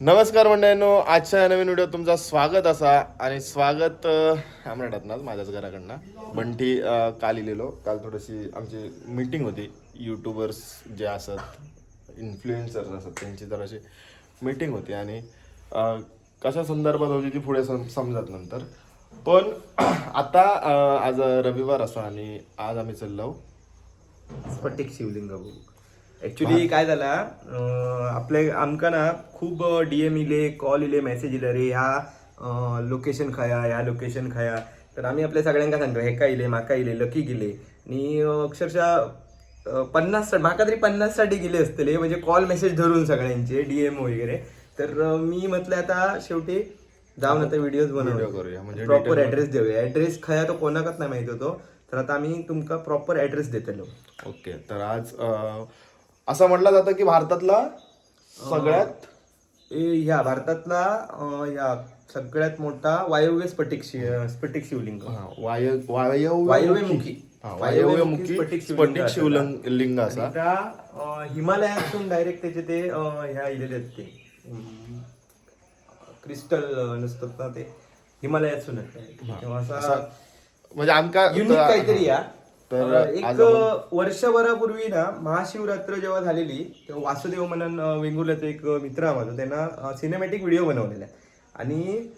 नमस्कार मंडळींनो आजच्या नवीन व्हिडिओ तुमचा स्वागत असा आणि स्वागत आमराटात ना माझ्याच घराकडनं. बंटी काल इलेलो. काल थोडीशी आमची मीटिंग होती. यूट्यूबर्स जे असत इन्फ्लुएन्सर्स असतात त्यांची जराशी मीटिंग होती आणि कशा संदर्भात होती ती पुढे सम समजत नंतर. पण आता आज रविवार असो आणि आज आम्ही चाललो. स्फटिक शिवलिंग ऍक्च्युली काय झाला आपले आमका ना खूप डीएम इले कॉल इले मेसेज इले रे ह्या लोकेशन खाया ह्या लोकेशन खाया. तर आम्ही आपल्या सगळ्यांका सांगतो हे काय इले माका इले लकी गेले. आणि अक्षरशः पन्नास माका तरी पन्नाससाठी गेले असतले म्हणजे कॉल मेसेज धरून सगळ्यांचे डीएम वगैरे. तर मी म्हटलं आता शेवटी जाऊन आता व्हिडिओज Video बनवूया करूया, म्हणजे प्रॉपर ऍड्रेस देऊया. ऍड्रेस खया तो कोणाकच नाही माहीत होतो. तर आता आम्ही तुमका प्रॉपर ऍड्रेस देतलो. ओके तर आज असं म्हटलं जातं की भारतातला सगळ्यात ए- ह्या भारतातला अं, ह्या सगळ्यात मोठा वायव्य स्फटिक शि- स्फटिक शिवलिंग. हा, वाय वायव्यमुखी वायव्यमुखी. हा, वायव्यमुखी वायव्यमुखी स्फटिक शिवलिंग स्फटिक असं शिवलिंग लिंग असा. आणि त्या अं, हिमालयातून डायरेक्ट त्याचे ते अं, ह्या इलेले आहेत ते. क्रिस्टल नसतात ना ते. हिमालयातून आहेत direct. तेव्हा असा म्हणजे आमका युनिक काहीतरी या. तर एक वर्षभरापूर्वी ना महाशिवरात्र जेव्हा झालेली तेव्हा वासुदेव मनन वेंगुर्ल्याचा एक मित्र माझा त्यांना सिनेमॅटिक व्हिडिओ बनवलेला आणि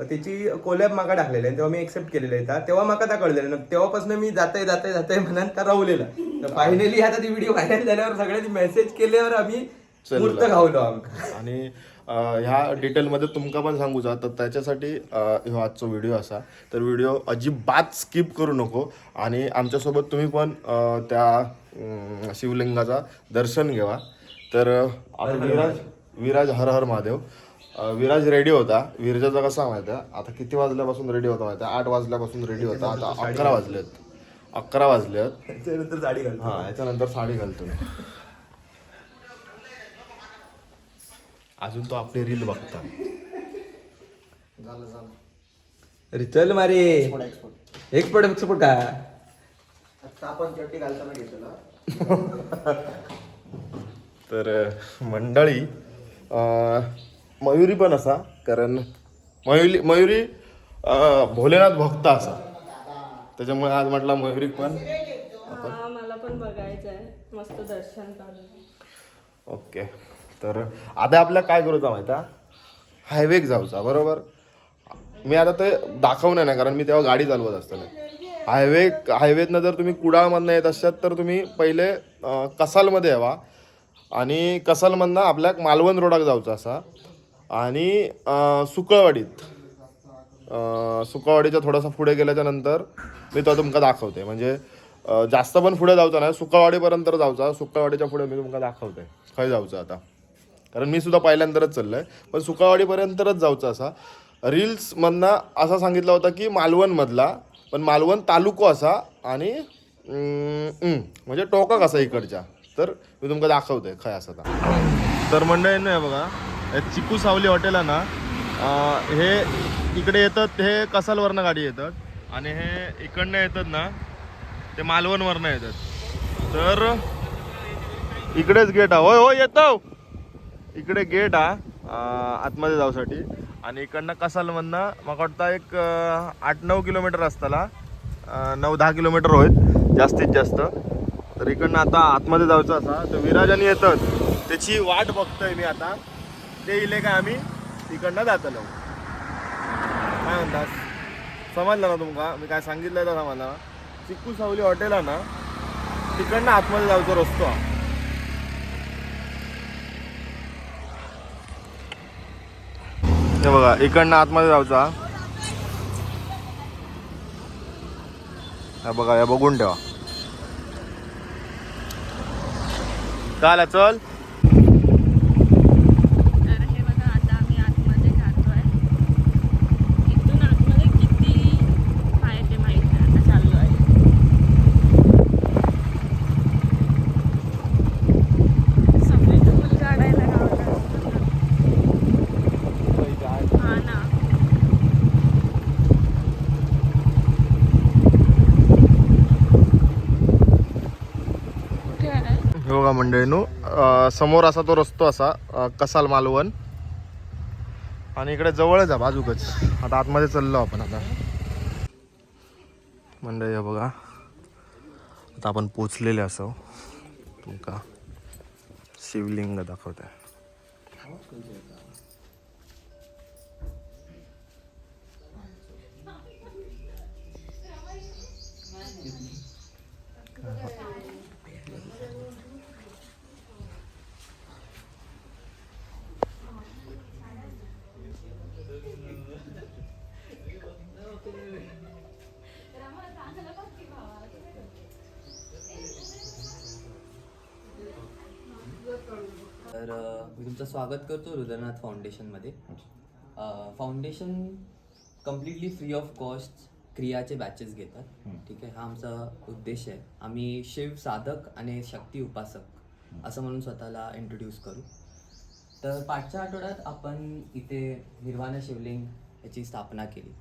त्याची कोलॅब मागा टाकलेला आहे. तेव्हा मी एक्सेप्ट केलेला आहे. तेव्हा माका त्या कळलेलं तेव्हापासून मी जाते जाते जाते म्हणून त्या राहलेला. तर फायनली आता ती व्हिडिओ व्हायरल झाल्यावर सगळ्यांनी मेसेज केल्यावर आम्ही मूर्त घावलो आमका. आणि ह्या डिटेलमध्ये तुमका पण सांगूचा तर त्याच्यासाठी ह्यो आजचा व्हिडिओ असा. तर व्हिडिओ अजिबात स्किप करू नको. आणि आमच्यासोबत तुम्ही पण त्या शिवलिंगाचा दर्शन घ्यावा तर विराज विराज हर हर महादेव. विराज रेडी होता. विरजाचा कसा माहिती आहे आता किती वाजल्यापासून रेडी होता माहिती आहे आठ वाजल्यापासून रेडी होता. आता अकरा वाजलेत. अकरा वाजलेत. त्याच्यानंतर साडी घालतो. हा याच्यानंतर साडी घालतो मी. अजून तो आपली रील बघता. अरे चल मारे. एक्सपर्ट एक्सपर्ट का? तर अं, मंडळी अं, मयुरी पण असा कारण मयुरी मयुरी अं, भोलेनाथ भक्त असा. त्याच्यामुळे आज म्हटलं मयुरी पण हा मला पण बघायचं आहे मस्त दर्शन करून ओके. तर आता आपल्या काय करूचा माहिती हायवेक जाऊचा बरोबर? मी आता ते दाखवणार नाही कारण मी तेव्हा गाडी चालवत असताना. हायवे हायवेतनं जर तुम्ही कुडाळमधनं येत असतात तर तुम्ही पहिले कसालमध्ये यावा. आणि कसालमधनं आपल्या मालवण रोडाक जाऊचा असा. आणि सुकळवाडीत अं, सुकावाडीच्या थोडासा पुढे गेल्याच्यानंतर मी तो तुमका दाखवते. म्हणजे जास्त पण पुढे जाऊचा नाही सुकावाडीपर्यंत जाऊचा. सुकळवाडीच्या पुढे मी तुमका दाखवते. खंय जाऊचं आता. कारण मी सुद्धा पाहिल्यानंतरच चाललं आहे पण सुकावाडीपर्यंतच जाऊचं असा. रील्समधनं असा सांगितला होता की मालवणमधला पण मालवण तालुको असा आणि म्हणजे टोका कसा इकडच्या. तर मी तुमका दाखवते खय असं आता. तर मंडळी नाही बघा हे चिकू सावली हॉटेल आहे ना हे इकडे येतात हे कसालवरनं गाडी येतात आणि हे इकडनं येतात ना ते मालवणवरनं येतात. तर इकडेच गेट आहे. होय होय येतो. इकडे गेट हा आतमध्ये जाऊसाठी. आणि इकडनं कसालमधनं मला वाटतं एक आठ नऊ किलोमीटर असताना नऊ दहा किलोमीटर होईल जास्तीत जास्त. तर इकडनं आता आतमध्ये जायचं असा. तर विराजाने येतात. त्याची वाट बघतोय मी आता. ते इले काय आम्ही तिकडनं जातलो. काय म्हणतात समजलं ना तुमका? मी काय सांगितलं तर मला चिक्कू सावली हॉटेल आहे ना तिकडनं आतमध्ये जायचा रस्तो हे बघा इकडनं आतमध्ये जायचा हा. बघा या बघून ठेवा. काय चल तर हे बघा आता आम्ही आतमध्ये जातोय इथून आतमध्ये किती आहे ते माहीत नाही आता चाललो आहे सगळी फुल काढायला गावाला हा ना कुठे आहे हे बघा मंडळीनू समोर असा तो रस्तो असा कसाल मालवण. आणि इकडे जवळच आहे बाजूकच. आता आतमध्ये चाललो आपण आता. मंडळी हे बघा. आता आपण पोचलेले असो हो. तुमका शिवलिंग दाखवत. आहे मी तुमचं स्वागत करतो Rudranath फाउंडेशनमध्ये foundation completely free of cost क्रियाचे batches घेतात. ठीक आहे? हा आमचा उद्देश आहे. आम्ही शिव साधक आणि शक्ती उपासक असं म्हणून स्वतःला इंट्रोड्यूस करू. तर पाठच्या आठवड्यात आपण इथे निर्वाणा शिवलिंग याची स्थापना केली.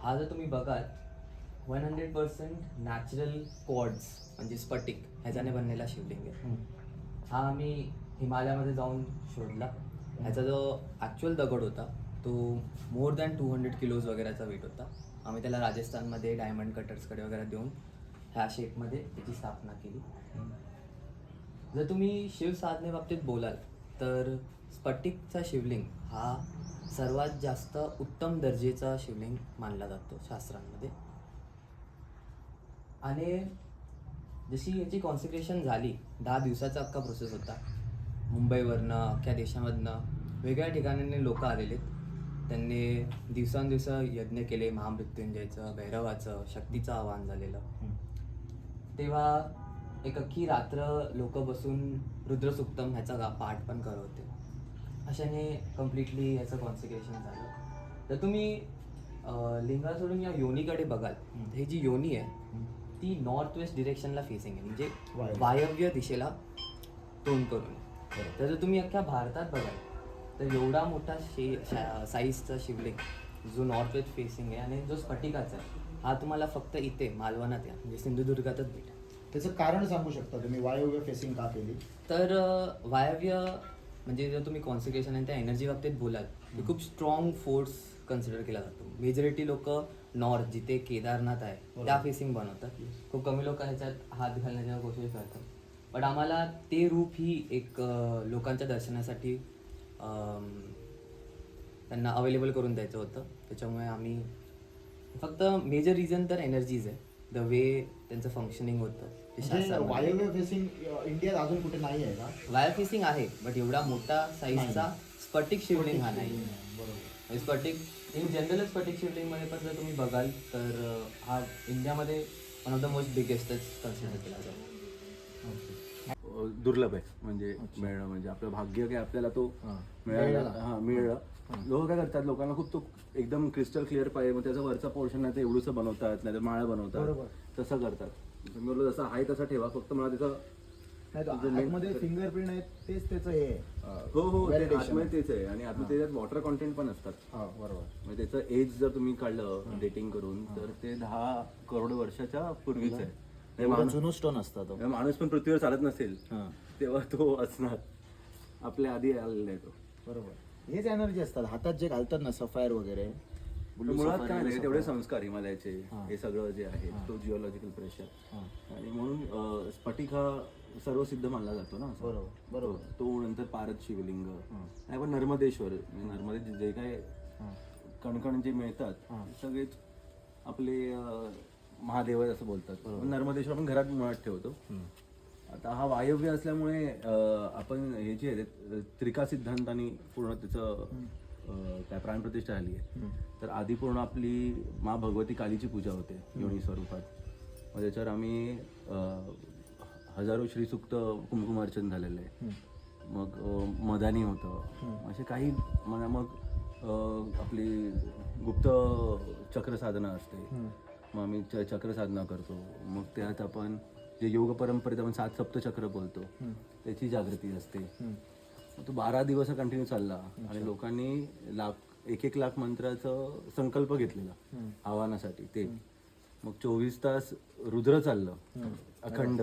हा जर तुम्ही बघाल one hundred percent natural cords म्हणजे स्फटिक ह्याच्याने बनलेला शिवलिंग आहे. हा आम्ही हिमालयामध्ये जाऊन शोधला. ह्याचा जो ॲक्च्युअल दगड होता तो more than two hundred kilos वगैरेचा वेट होता. आम्ही त्याला राजस्थानमध्ये डायमंड कटर्सकडे वगैरे देऊन ह्या शेपमध्ये त्याची स्थापना केली. जर तुम्ही शिवसाधनेबाबतीत बोलाल तर स्फटिकचा शिवलिंग हा सर्वात जास्त उत्तम दर्जेचा शिवलिंग मानला जातो शास्त्रांमध्ये. आणि जशी याची कॉन्सिक्रेशन झाली दहा दिवसाचा अख्खा प्रोसेस होता. मुंबईवरनं अख्ख्या देशामधनं वेगळ्या ठिकाणांनी लोक आलेले त्यांनी दिवसांदिवस यज्ञ केले महामृत्युंजयचं भैरवाचं शक्तीचं आवाहन झालेलं. तेव्हा एक अख्खी रात्र लोक बसून रुद्रसुक्तम ह्याचा गा पाठ पण करत होते. अशाने कम्प्लिटली याचं कॉन्सिक्रेशन झालं. तर तुम्ही लिंगा सोडून या योनीकडे बघाल. ही जी योनी आहे ती नॉर्थ वेस्ट डिरेक्शनला फेसिंग आहे. म्हणजे वायव्य दिशेला तोंड करून. तर जर तुम्ही अख्ख्या भारतात बघाल तर एवढा मोठा शे साईजचा शिवलिंग जो नॉर्थ वेस्ट फेसिंग आहे आणि जो स्फटिकाचा आहे हा तुम्हाला फक्त इथे मालवणात या म्हणजे सिंधुदुर्गातच भेटेल. त्याचं कारण सांगू शकता तुम्ही वायव्य फेसिंग का केली? तर वायव्य म्हणजे जर तुम्ही कॉन्सिक्रेशन आणि त्या एनर्जी बाबतीत बोलाल तर खूप स्ट्रॉंग फोर्स कन्सिडर केला जातो. मेजॉरिटी लोक नॉर्थ जिथे केदारनाथ आहे त्या फेसिंग बनवतात. खूप कमी लोक ह्याच्यात हात घालण्याच्या कोशिश करतात. बट आम्हाला ते रूप ही एक लोकांच्या दर्शनासाठी त्यांना अवेलेबल करून द्यायचं होतं. त्याच्यामुळे आम्ही फक्त मेजर रिझन तर एनर्जीज आहे. द वे त्यांचं फंक्शनिंग होतं ते म्हणजे शास्त्रामध्ये. वायव्य फेसिंग इंडियात अजून कुठे नाही आहे का? वायर फेसिंग आहे बट एवढा मोठा साईजचा स्फटिक शिवलिंग हा नाही. बरोबर. म्हणजे स्फटिक इन जनरल स्फटिक शिवलिंगमध्ये पण जर तुम्ही बघाल तर अं, हा इंडियामध्ये वन ऑफ द मोस्ट बिगेस्टच कन्सिडर केला जातो. दुर्लभ आहे. म्हणजे मिळणं म्हणजे आपलं भाग्य काय आपल्याला तो हां. मिळाला. हा लोक काय करतात? लोकांना खूप तो एकदम क्रिस्टल क्लिअर पाहिजे. मग त्याचा वरचा पोर्शन नाही तर एवढंसं बनवतात नाही तर माळा बनवतात. तसं करतात. बोललो जसं आहे तसं ठेवा. फक्त मला त्याचं फिंगरप्रिंट आहेत तेच त्याचं हे आहे. हो. हो. आतमध्ये तेच आहे. आणि आतमध्ये त्याच्यात वॉटर कॉन्टेंट पण असतात. बरोबर. म्हणजे त्याचं एज जर तुम्ही काढलं डेटिंग करून तर ते दहा करोड वर्षाच्या पूर्वीच आहे. जुनं स्टोन असतं तो. जेव्हा माणूस पण पृथ्वीवर चालत नसेल हां. तेव्हा तो असणार. आपल्या आधी आलेला आहे तो. बरोबर. हेच एनर्जी असतात. हातात जे घालतात ना सफायर वगैरे मुळात काय नाही तेवढे संस्कार हिमालयाचे हां. सगळं जे आहे तो जिओलॉजिकल प्रेशर. आणि म्हणून स्फटिक हा सर्वसिद्ध मानला जातो ना. बरोबर, बरोबर. तो नंतर पारद शिवलिंग. नाही पण नर्मदेश्वर म्हणजे नर्मदे जे काय कणकण जे मिळतात सगळेच आपले महादेव असं बोलतात. नर्मदेश्वर आपण घरात मुळात ठेवतो. आता हा वायव्य असल्यामुळे आपण हे जे आहे त्रिका सिद्धांतानी पूर्ण त्याचं काय प्राणप्रतिष्ठा झाली आहे. तर आधी पूर्ण आपली मा भगवती कालीची पूजा होते योनी स्वरूपात. मग त्याच्यावर आम्ही हजारो श्रीसुक्त कुमकुमार्चन झालेलं आहे. मग मदानी होतं. असे काही मग आपली गुप्त चक्र साधना असते. मग आम्ही च- चक्र साधना करतो. मग त्यात आपण जे योग परंपरेत आपण सात सप्त चक्र बोलतो त्याची जागृती असते. तो बारा दिवस कंटिन्यू चालला आणि लोकांनी लाख एक एक लाख मंत्राचं संकल्प घेतलेला आव्हानासाठी ते. मग चोवीस तास रुद्र चाललं अखंड.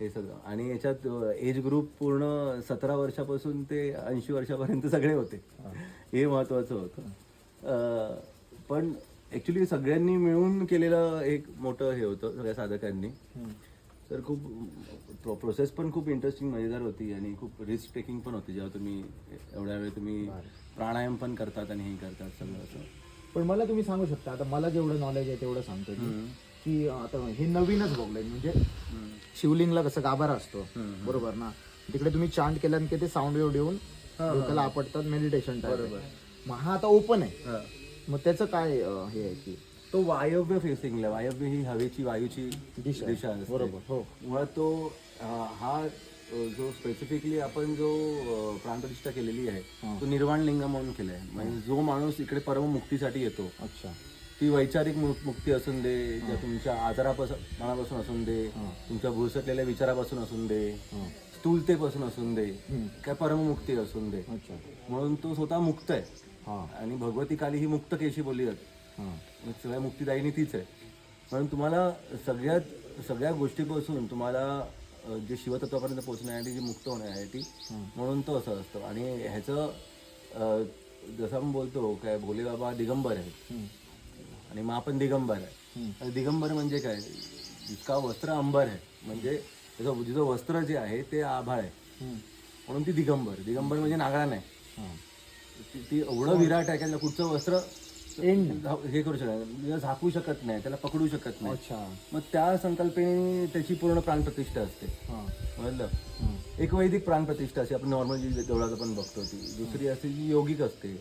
हे सगळं. आणि याच्यात एज ग्रुप पूर्ण सतरा वर्षापासून ते ऐंशी वर्षापर्यंत सगळे होते. हे. महत्वाचं होतं. पण ऍक्च्युली सगळ्यांनी मिळून केलेलं एक मोठं हे होतं सगळ्या साधकांनी. तर खूप प्रोसेस पण खूप इंटरेस्टिंग मजेदार होती आणि खूप रिस्क टेकिंग पण होती जेव्हा तुम्ही एवढ्या वेळ तुम्ही प्राणायाम पण करतात आणि हे करतात सगळं असं. पण मला तुम्ही सांगू शकता आता मला जेवढं नॉलेज आहे तेवढं सांगतो. की आता हे नवीनच बघलंय म्हणजे शिवलिंगला कसं गाभारा असतो बरोबर ना? तिकडे तुम्ही चांट केलं की ते साऊंड वेव देऊन डोक्याला आपटतात मेडिटेशन बरोबर. मग हा आता ओपन आहे. मग त्याचं काय अं, हे आहे की? तो वायव्य फेसिंगला वायव्य ही हवेची वायूची दिशा. दिशा असते. बरोबर, हो. मुळात तो अं, हा अं, जो स्पेसिफिकली आपण जो अं, केलेली आहे तो निर्वाण लिंग म्हणून केलाय म्हणजे जो माणूस इकडे परममुक्तीसाठी येतो अच्छा. ती वैचारिक मु- मुक्ती असून दे किंवा तुमच्या आजारापासून मनापासून असून दे तुमच्या भुसटलेल्या विचारापासून असून दे स्थूलतेपासून असून दे काय परममुक्ती असून दे. अच्छा. म्हणून तो स्वतः मुक्त आहे. आणि भगवती काली ही मुक्त केशी बोलली जाते. मग सगळ्या मुक्तीदायिनी तीच आहे. म्हणून तुम्हाला सगळ्यात सगळ्या गोष्टीपासून तुम्हाला जे शिवतत्वापर्यंत पोहोचण्यासाठी जी मुक्त होण्यासाठी म्हणून तो असं असतं. आणि ह्याचं जसं आपण बोलतो काय भोले बाबा दिगंबर आहेत. आणि मग आपण दिगंबर आहे. दिगंबर म्हणजे काय? जितका वस्त्र अंबर आहे. म्हणजे त्याचं जिचं वस्त्र जे आहे ते आभाळ आहे. म्हणून ती दिगंबर. दिगंबर म्हणजे नागळा नाही ती- ती एवढं विराट आहे की त्याला कुठचं वस्त्र झा- हे करू शकत नाही. म्हणजे झाकू शकत नाही त्याला पकडू शकत नाही. अच्छा. मग त्या संकल्पने त्याची पूर्ण प्राणप्रतिष्ठा असते. हा. एक वैदिक प्राणप्रतिष्ठा अशी आपण नॉर्मल जी देवळात आपण बघतो ती. दुसरी अशी जी योगिक असते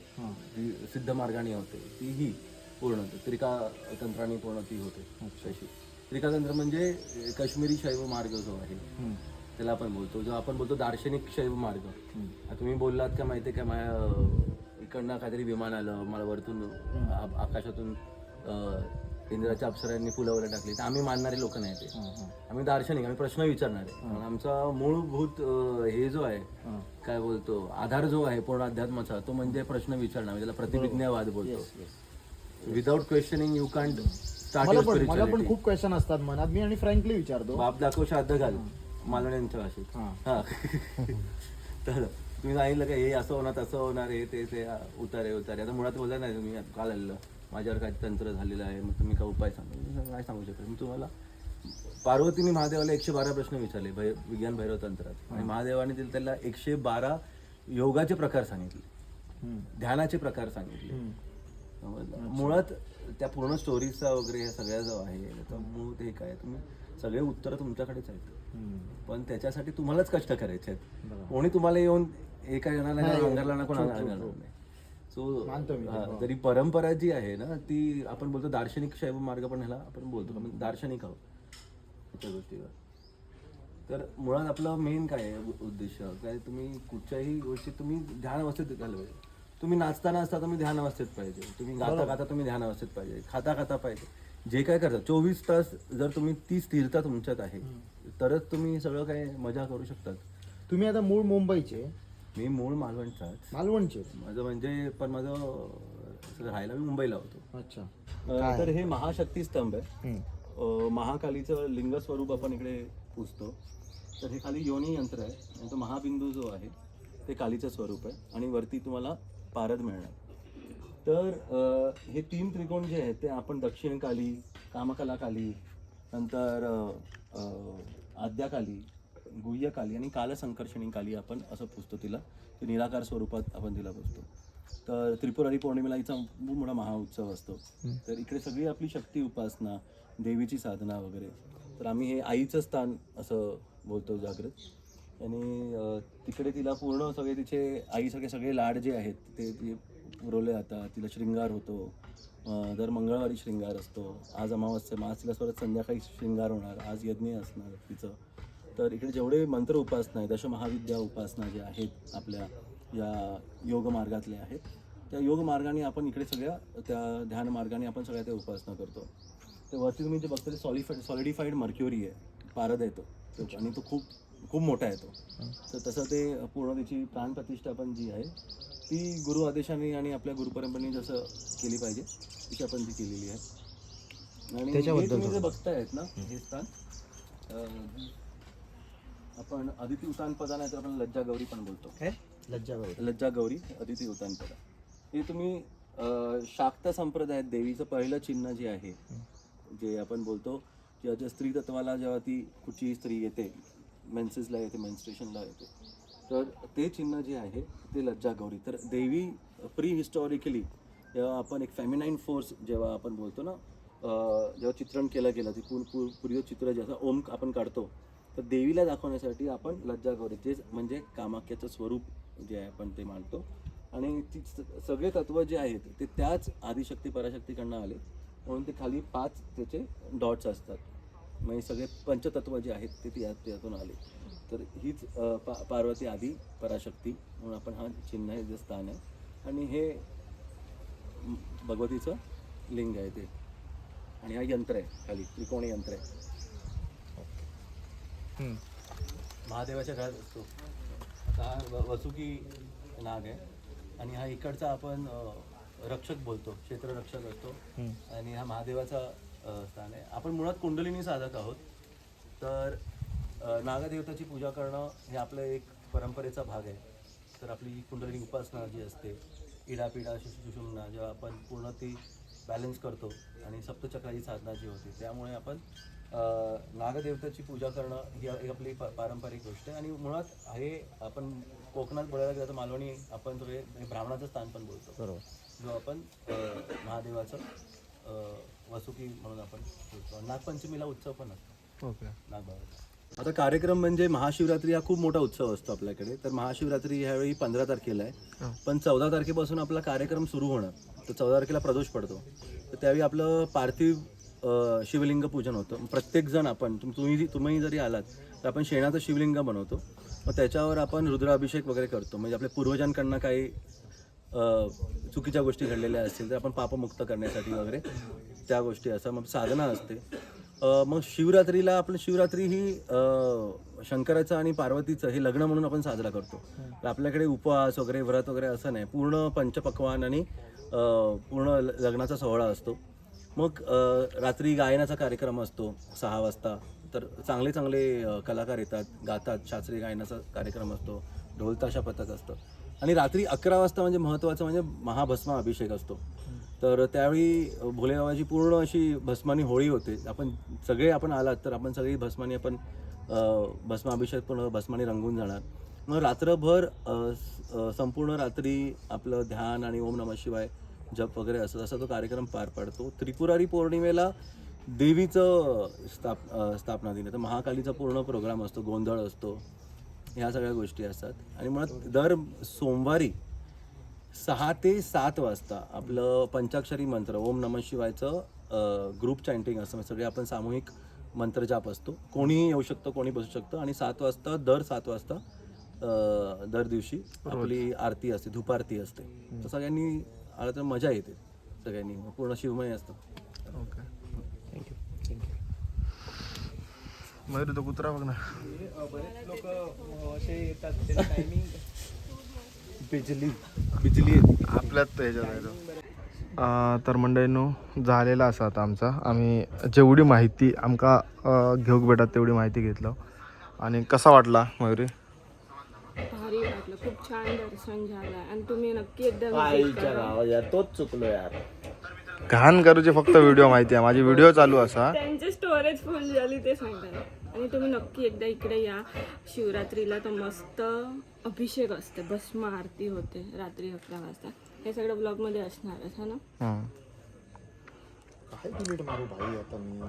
जी सिद्ध मार्गाने होते ती ही पूर्ण त्रिका तंत्राने पूर्ण ती होते. तशी. त्रिका तंत्र म्हणजे काश्मीरी शैव मार्ग जो आहे त्याला आपण बोलतो. जो आपण बोलतो दार्शनिक शैव मार्ग. तुम्ही बोललात का माहिती का माझ्या इकडनं काहीतरी विमान आलं मला वरतून आकाशातून इंद्राच्या अप्सरांनी फुलं वगैरे टाकली. तर आम्ही मानणारे लोक नाही ते. आम्ही दार्शनिक आम्ही प्रश्न विचारणारे. आमचा मूलभूत अं, हे जो आहे काय बोलतो आधार जो आहे पूर्ण अध्यात्माचा तो म्हणजे प्रश्न विचारणं म्हणजे त्याला प्रतिविज्ञावाद बोलतो. विदाउट क्वेश्चनिंग यू स्टार्ट मला पण खूप क्वेश्चन असतात मनात. मी आणि फ्रँकली विचारतो. बाप दाखव श्राद्ध घाल. मालवण्यांच्या भाषेत. हा. तर तुम्ही सांगितलं का हे असं होणार तसं होणार हे ते ते आ, उतारे उतारे. आता मुळात बोलला नाही तुम्ही आता काल आलेलं. माझ्यावर काय तंत्र झालेलं आहे मग तुम्ही काय उपाय सांगा? मी सांगितलं, काय सांगू शकतो मी तुम्हाला पार्वतीने महादेवाला एकशे बारा प्रश्न विचारले भै विज्ञान भैरव तंत्रात. आणि महादेवाने तिला त्याला एकशे बारा योगाचे प्रकार सांगितले. ध्यानाचे प्रकार सांगितले. समजलं? मुळात त्या पूर्ण स्टोरीजचा वगैरे या सगळ्या जो आहे त्याचा मूळ ते काय तुम्ही सगळे उत्तर तुमच्याकडेच आहेत. पण त्याच्यासाठी तुम्हालाच कष्ट करायचे आहेत. कोणी तुम्हाला येऊन येणार नाही अंगाला ना कोण नाही सो जरी परंपरा जी आहे ना ती आपण बोलतो दार्शनिक शैव मार्ग पण ह्याला आपण बोलतो. आपण दार्शनिक आहोत. त्या गोष्टीवर. तर मुळात आपलं मेन काय आहे उद्देश? काय तुम्ही कुठच्याही गोष्टी तुम्ही ध्यान अवस्थेत घालवायचे तुम्ही नाचताना असता तुम्ही ध्यान अवस्थेत पाहिजे. तुम्ही गाता गाता तुम्ही ध्यान अवस्थेत पाहिजे. खाता खाता पाहिजे. जे काय करता चोवीस तास जर तुम्ही ती स्थिरता तुमच्यात आहे तरच तुम्ही सगळं काय मजा करू शकतात. तुम्ही आता मूळ मुंबईचे. मी मूळ मालवणचाच. मालवणचे. माझं म्हणजे पण माझं राहायला मी मुंबईला होतो. अच्छा. अं, तर हे महाशक्ती स्तंभ आहे. अं, महाकालीचं लिंग स्वरूप आपण इकडे पुजतो तर हे खाली योनी यंत्र आहे. आणि तो महाबिंदू जो आहे ते कालीचं स्वरूप आहे. आणि वरती तुम्हाला पारद मिळणार. तर हे तीन त्रिकोण जे आहेत ते आपण दक्षिण काली कामकला काली नंतर आद्याकाली गुह्यकाली आणि कालसंकर्षणी काली आपण असं पुजतो तिला. ते निराकार स्वरूपात आपण तिला पुजतो तर त्रिपुरारी पौर्णिमेला हिचा खूप मोठा महाउत्सव असतो तर इकडे सगळी आपली शक्ती उपासना देवीची साधना वगैरे. तर आम्ही हे आईचं स्थान असं बोलतो जागृत. आणि तिकडे तिला पूर्ण सगळे तिचे आईसारखे सगळे लाड जे आहेत ते उरवले पुरवले जातात तिला शृंगार होतो. दर मंगळवारी शृंगार असतो. आज अमावस्या मग आज तिला परत संध्याकाळी शृंगार होणार. आज यज्ञ असणार तिचं. तर इकडे जेवढे मंत्र उपासना आहे दशमहाविद्या उपासना ज्या आहेत आपल्या या योग मार्गातल्या आहेत त्या योग मार्गाने आपण इकडे सगळ्या त्या ध्यान मार्गाने आपण सगळ्या त्या उपासना करतो. तर वरती तुम्ही जे बघता ते सॉलिफाईड सॉलिडिफाईड मर्क्युरी आहे. पारद येतो आणि तो खूप खूप मोठा येतो तर तसं ते पूर्ण त्याची प्राणप्रतिष्ठा पण जी आहे ती गुरु आदेशाने आणि आपल्या गुरुपरंपरेने जसं केली पाहिजे तशी आपण ती केलेली आहे. आणि हे तुम्ही जे बघतायत ना हे स्थान आपण अदिती उतान पदा नाही तर आपण लज्जा गौरी पण बोलतो. लज्जा बाई लज्जा गौरी अदिती उतान पदा. हे तुम्ही शाक्त संप्रदायात देवीचं पहिलं चिन्ह जे आहे जे आपण बोलतो ज्या स्त्री तत्वाला जेव्हा ती कुठची स्त्री येते मेन्सेसला येते मेन्स्ट्रेशनला येते तर ते चिन्ह जे आहे ते लज्जा गौरी. तर देवी प्री हिस्टॉरिकली जेव्हा आपण एक फॅमिनाईन फोर्स जेव्हा आपण बोलतो ना जेव्हा चित्रण केलं गेलं ते पूर पूर पूर्व चित्र जे असं ओम आपण काढतो तर देवीला दाखवण्यासाठी आपण लज्जा गौरी जे म्हणजे कामाख्याचं स्वरूप जे आहे आपण ते मानतो आणि ती सगळे तत्व जे आहेत ते त्याच आदिशक्ती पराशक्तीकडनं आले म्हणून ते खाली पाच त्याचे डॉट्स असतात. म्हणजे सगळे पंचतत्व जे आहेत ते त्या- त्यातून आले तर हीच पा पार्वती आदी पराशक्ती म्हणून आपण हा चिन्ह आहे जे स्थान आहे. आणि हे भगवतीचं लिंग आहे ते. आणि हा यंत्र आहे खाली त्रिकोणी यंत्र आहे. महादेवाच्या घरात असतो. हा वसुकी नाग आहे. आणि हा इकडचा आपण रक्षक बोलतो क्षेत्ररक्षक असतो. आणि हा महादेवाचा स्थान आहे. आपण मुळात कुंडलिनी साधक आहोत. तर नागदेवताची पूजा करणं हे आपलं एक परंपरेचा भाग आहे. तर आपली कुंडलिनी उपासना जी असते इडापिडा सुषुम्ना जेव्हा आपण पूर्ण ती बॅलन्स करतो आणि सप्तचक्राची साधना जी होती त्यामुळे आपण अ, नागदेवताची पूजा करणं ही एक आपली प- पारंपरिक गोष्ट आहे. आणि मुळात हे आपण कोकणात बोलायला गेलं तर मालवणी आपण सगळे हे ब्राह्मणाचं स्थान पण बोलतो. बरोबर. जो आपण महादेवाचं अ, वसुकी म्हणून आपण बोलतो. नागपंचमीला उत्सव पण असतो. ओके. नागबाबाचा. आता कार्यक्रम म्हणजे महाशिवरात्री हा खूप मोठा उत्सव असतो आपल्याकडे. तर महाशिवरात्री ह्यावेळी पंधरा तारखेला आहे. पण चौदा तारखेपासून आपला कार्यक्रम सुरू होणार. तर चौदा तारखेला प्रदोष पडतो. तर त्यावेळी आपलं पार्थिव शिवलिंग पूजन होतं. प्रत्येक जण आपण तुम- तुम्ही तुम्ही जरी आलात तर आपण शेणाचं शिवलिंग बनवतो. मग त्याच्यावर आपण रुद्राभिषेक वगैरे करतो. म्हणजे आपल्या पूर्वजांकडनं काही चुकीच्या गोष्टी घडलेल्या असतील तर आपण पापमुक्त करण्यासाठी वगैरे त्या गोष्टी असं मग साधना असते. मग शिवरात्रीला आपण शिवरात्री ही शंकराचं आणि पार्वतीचं हे लग्न म्हणून आपण साजरा करतो. तर आपल्याकडे उपवास वगैरे व्रत वगैरे असं नाही. पूर्ण पंचपक्वान आणि पूर्ण ल- लग्नाचा सोहळा असतो. मग रात्री गायनाचा कार्यक्रम असतो सहा वाजता. तर चांगले चांगले कलाकार येतात गातात शास्त्रीय गायनाचा कार्यक्रम असतो ढोल ताशा पथक असतं. आणि रात्री अकरा वाजता म्हणजे महत्त्वाचं म्हणजे महाभस्मा अभिषेक असतो. तर त्यावेळी भोलेबाबाची पूर्ण अशी भस्मानी होळी होते. आपण सगळे आपण आलात तर आपण सगळी भस्मानी आपण भस्माभिषेक पूर्ण भस्मानी रंगून जाणार. मग रात्रभर संपूर्ण रात्री आपलं ध्यान आणि ओम नमः शिवाय जप वगैरे असं असा तो कार्यक्रम पार पाडतो. त्रिपुरारी पौर्णिमेला देवीचं स्थाप स्थापना दिन तर महाकालीचा पूर्ण प्रोग्राम असतो गोंधळ असतो. ह्या सगळ्या गोष्टी असतात. आणि मुळात दर सोमवारी सहा ते सात वाजता आपलं पंचाक्षरी मंत्र ओम नमः शिवायचं ग्रुप चॅन्टिंग असतं. म्हणजे सगळे आपण सामूहिक मंत्रजाप असतो. कोणीही येऊ शकतं कोणी बसू शकतं. आणि सात वाजता दर सात वाजता अ, दर दिवशी आपली आरती असते धूपारती असते. तर सगळ्यांनी आलं तर मजा येते. सगळ्यांनी. पूर्ण शिवमय असतं. ओके. थँक्यू थँक्यू मयूर तो कुत्रा बघ ना बरेच लोक असे येतात. टायमिंग बिजली. बिजली येते. आपल्यात ह्याच्यात तर मंडळींनो झालेला असा आता आमचा. आम्ही जेवढी माहिती आमका घेऊक भेटत तेवढी माहिती घेतलं. आणि कसा वाटला मयुरी? भारी वाटलं. खूप छान दर्शन झालं. आणि तुम्ही नक्की एकदा. तोच चुकलो यार. घाण करूचे फक्त व्हिडिओ माहिती आहे. माझी व्हिडिओ चालू असा. त्यांचे स्टोरेज फुल झाली ते सांगतात. आणि तुम्ही नक्की एकदा इकडे या. शिवरात्रीला तर मस्त अभिषेक असते भस्म आरती होते रात्री अकरा वाजता हे सगळं ब्लॉगमध्ये असणारच है ना हं. काय मारू भाई आता मी